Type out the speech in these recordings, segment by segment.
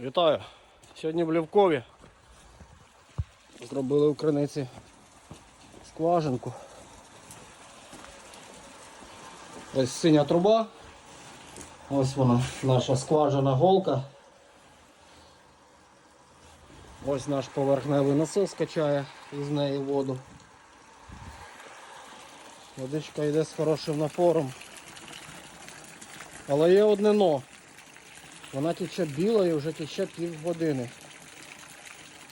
Вітаю! Сьогодні в Лівкові зробили в криниці скважинку. Ось синя труба. Ось вона, наша скважина голка. Ось наш поверхневий насос качає із неї воду. Водичка йде з хорошим напором. Але є одне но. Вона тече білою, вже тече пів години.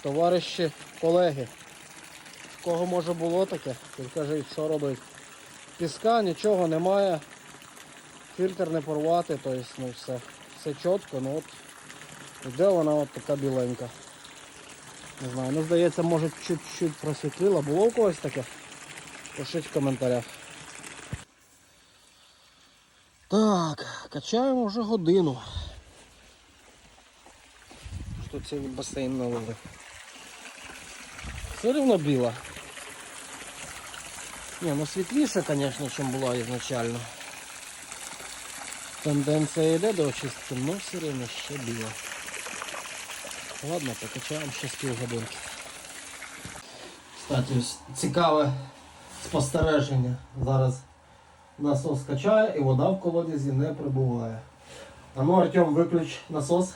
Товариші, колеги, в кого може було таке, підкажіть, що робить. Піска, нічого немає. Фільтр не порвати, тобто ну все. Все чітко, ну от іде вона от така біленька. Не знаю, ну здається, може чуть-чуть просвітлила. Було у когось таке? Пишіть в коментарях. Так, качаємо вже годину. Тут цілий басейн налили. Все рівно біла. Ні, ну світліше, звісно, ніж була ізначально. Тенденція йде до очистки, але все рівно ще біла. Ладно, покачаємо ще з півгодинки. Кстати, цікаве спостереження. Зараз насос качає і вода в колодязі не прибуває. А ну, Артем, виключ насос.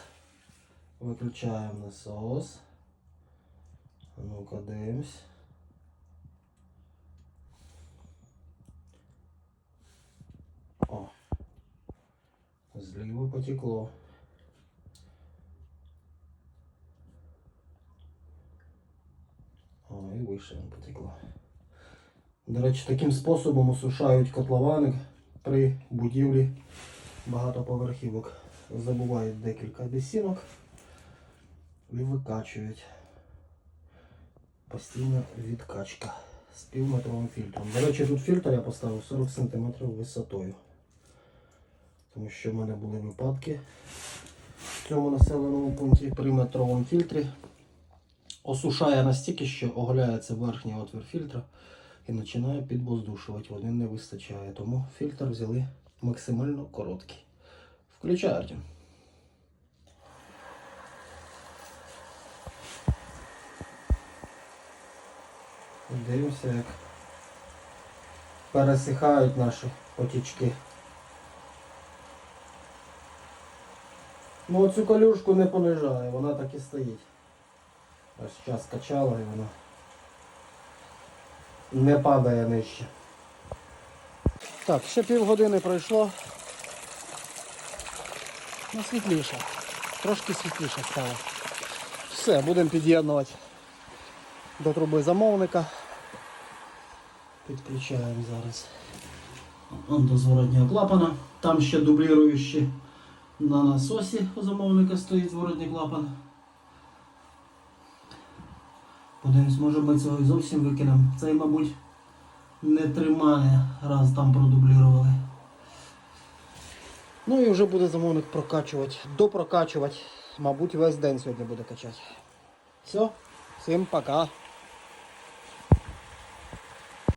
Виключаємо насос. Ну-ка дивимось. О. Зліва потекло. О, і вище потекло. До речі, таким способом осушають котловани при будівлі багатоповерхівок. Забувають декілька бісінок і викачують. Постійна відкачка з півметровим фільтром. До речі, тут фільтр я поставив 40 см висотою. Тому що в мене були випадки в цьому населеному пункті при метровому фільтрі. Осушає настільки, що оголяється верхній отвір фільтра і починає підвоздушувати. Води не вистачає. Тому фільтр взяли максимально короткий. Включай, Артем. Дивимося, як пересихають наші потічки. Ну оцю колюшку не понижає, вона так і стоїть. Ось час качала і вона не падає нижче. Так, ще півгодини пройшло. Ну, світліше. Трошки світліше стало. Все, будемо під'єднувати до труби замовника. Підключаємо зараз. До зворотнього клапана. Там ще дубліруючи на насосі у замовника стоїть зворотній клапан. Подивимось, може ми цього і зовсім викинемо. Цей, мабуть, не тримає, раз там продублірували. Ну і вже буде замовник прокачувати, допрокачувати. Мабуть, весь день сьогодні буде качати. Все, всім пока.